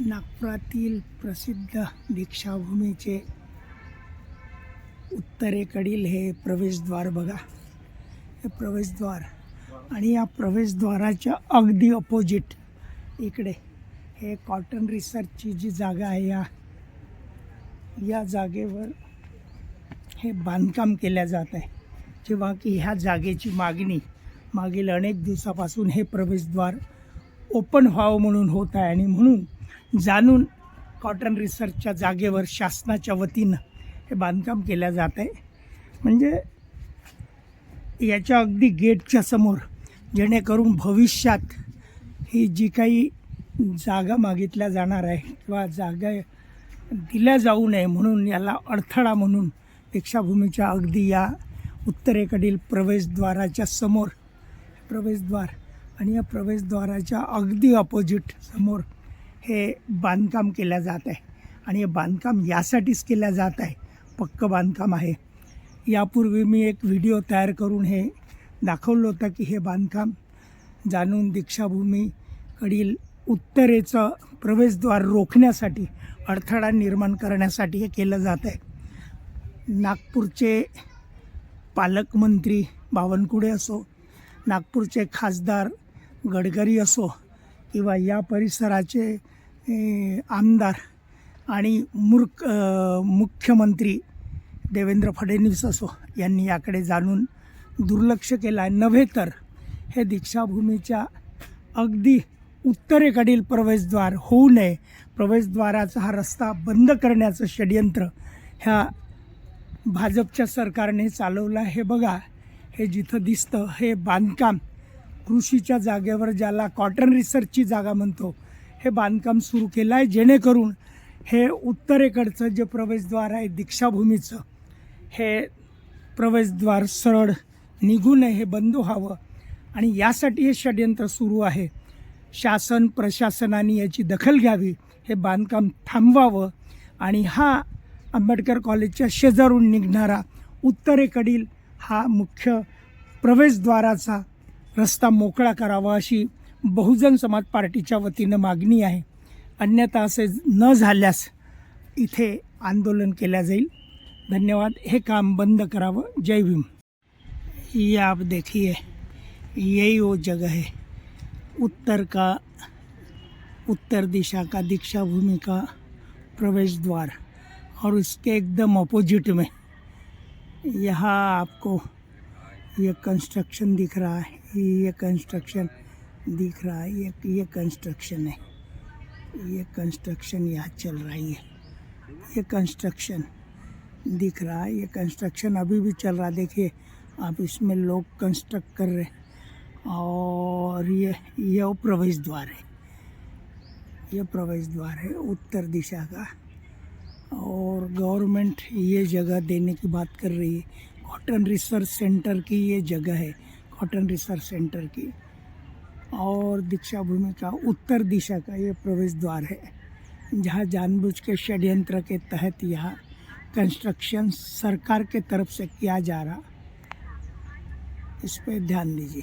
नागपुरातील प्रसिद्ध दीक्षाभूमीचे उत्तरेकडील हे प्रवेशद्वार बघा. हे प्रवेशद्वार आणि या प्रवेशद्वाराच्या अगदी अपोजिट इकडे हे कॉटन रिसर्चची जी जागा आहे या या जागेवर हे बांधकाम केल्या जात आहे. जेव्हा की ह्या जागेची मागणी मागील अनेक दिवसापासून हे प्रवेशद्वार ओपन व्हावं म्हणून होत आहे आणि म्हणून जाणून कॉटन रिसर्चच्या जागेवर शासनाच्या वतीनं हे बांधकाम केल्या जात आहे. म्हणजे याच्या अगदी गेटच्या समोर जेणेकरून भविष्यात ही जी काही जागा मागितल्या जाणार आहे किंवा जागा दिल्या जाऊ नये म्हणून याला अडथळा म्हणून दीक्षाभूमीच्या अगदी या उत्तरेकडील प्रवेशद्वाराच्या समोर प्रवेशद्वार आणि या प्रवेशद्वाराच्या अगदी अपोजिट समोर हे बांधकाम केल्या जात आहे. आणि हे बांधकाम यासाठीच केल्या जात आहे. पक्कं बांधकाम आहे. यापूर्वी मी एक व्हिडिओ तयार करून हे दाखवलं होतं की हे बांधकाम जाणून दीक्षाभूमीकडील उत्तरेचं प्रवेशद्वार रोखण्यासाठी अडथळा निर्माण करण्यासाठी हे केलं जात आहे. नागपूरचे पालकमंत्री बावनकुळे असो नागपूरचे खासदार गडकरी असो किंवा या परिसराचे आमदार आणि मूर्ख मुख्यमंत्री देवेंद्र फडणवीस असो यांनी याकडे जाणून दुर्लक्ष केलं आहे नव्हे तर हे दीक्षाभूमीच्या अगदी उत्तरेकडील प्रवेशद्वार होऊ नये प्रवेशद्वाराचा हा रस्ता बंद करण्याचं षडयंत्र ह्या भाजपच्या सरकारने चालवलं आहे. हे बघा हे जिथं दिसतं हे बांधकाम कृषीच्या जागेवर ज्याला कॉटन रिसर्चची जागा म्हणतो हे बांधकाम सुरू केलं आहे जेणेकरून हे उत्तरेकडचं जे प्रवेशद्वार आहे दीक्षाभूमीचं हे प्रवेशद्वार सरळ निघू नये हे बंद व्हावं. आणि यासाठी हे षडयंत्र सुरू आहे. शासन प्रशासनाने याची दखल घ्यावी हे बांधकाम थांबवावं. आणि हा आंबेडकर कॉलेजच्या शेजारून निघणारा उत्तरेकडील हा मुख्य प्रवेशद्वाराचा रस्ता मोकळा करावा अशी बहुजन समाज पार्टीच्या वतीनं मागणी आहे. अन्यथा असे न झाल्यास इथे आंदोलन केल्या जाईल. धन्यवाद. हे काम बंद करावं. जय भीम. ये आप देखिए यही वो जगह है. उत्तर का उत्तर दिशा का दीक्षा भूमि का प्रवेश द्वार और उसके एकदम अपोजिट में यहाँ आपको ये कंस्ट्रक्शन दिख रहा है। ये कंस्ट्रक्शन दिख रहा है। ये ये कंस्ट्रक्शन है। ये कंस्ट्रक्शन यहाँ चल रही है। ये कंस्ट्रक्शन दिख रहा है। ये कंस्ट्रक्शन अभी भी चल रहा है। देखिए, आप इसमें लोग कंस्ट्रक्ट कर रहे और ये ये प्रवेश द्वार है। ये प्रवेश द्वार है उत्तर दिशा का। और गवर्नमेंट ये जगह देने की बात कर रही है। कॉटन रिसर्च सेंटर की ये जगह है कॉटन रिसर्च सेंटर की। और दीक्षा भूमि का उत्तर दिशा का ये प्रवेश द्वार है। जहाँ जानबूझ के षड्यंत्र के तहत यह कंस्ट्रक्शन सरकार के तरफ़ से किया जा रहा। इस पर ध्यान दीजिए।